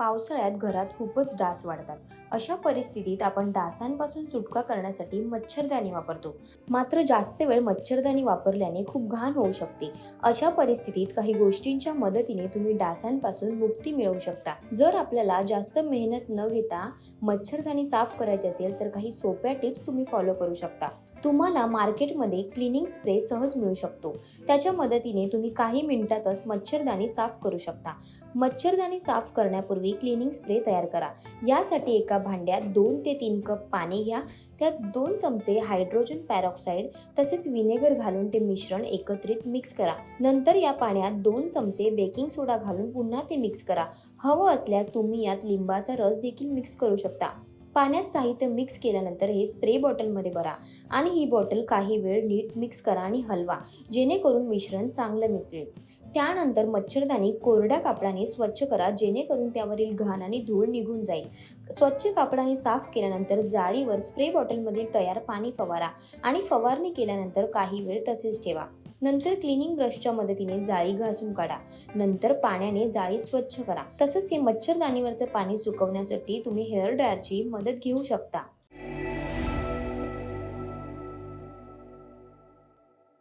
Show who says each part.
Speaker 1: पावसाळ्यात घरात खूपच डास वाढतात. अशा परिस्थितीत आपण डासांपासून सुटका करण्यासाठी मच्छरदाणी वापरतो. मात्र जास्त वेळ मच्छरदाणी वापरल्याने खूप घाण होऊ शकते. अशा परिस्थितीत काही गोष्टींच्या मदतीने तुम्ही डासांपासून मुक्ती मिळवू शकता. जर आपल्याला जास्त मेहनत न घेता मच्छरदाणी साफ करायची असेल तर काही सोप्या टिप्स तुम्ही फॉलो करू शकता. तुम्हाला मार्केटमध्ये क्लिनिंग स्प्रे सहज मिळू शकतो. त्याच्या मदतीने तुम्ही काही मिनिटातच मच्छरदाणी साफ करू शकता. मच्छरदाणी साफ करण्यापूर्वी क्लिनिंग स्प्रे तयार करा. यासाठी एका भांड्यात दोन ते तीन कप पाणी घ्या. त्यात दोन चमचे हायड्रोजन पॅरॉक्साईड तसेच विनेगर घालून ते मिश्रण एकत्रित मिक्स करा. नंतर या पाण्यात दोन चमचे बेकिंग सोडा घालून पुन्हा ते मिक्स करा. हवं असल्यास तुम्ही यात लिंबाचा रस देखील मिक्स करू शकता. पाण्यात साहित्य मिक्स केल्यानंतर हे स्प्रे बॉटलमध्ये भरा आणि ही बॉटल काही वेळ नीट मिक्स करा आणि हलवा जेणेकरून मिश्रण चांगलं मिसळेल. त्यानंतर मच्छरदाणी कोरड्या कापडाने स्वच्छ करा जेणेकरून त्यावरील घाण आणि धूळ निघून जाईल. स्वच्छ कापडाने साफ केल्यानंतर जाळीवर स्प्रे बॉटलमधील तयार पाणी फवारा आणि फवारणी केल्यानंतर काही वेळ तसेच ठेवा. नंतर क्लिनिंग ब्रशच्या मदतीने जाळी घासून काढा. नंतर पाण्याने जाळी स्वच्छ करा. तसंच हे मच्छरदाणीवरचं पाणी सुकवण्यासाठी तुम्ही हेअर ड्रायरची मदत घेऊ शकता.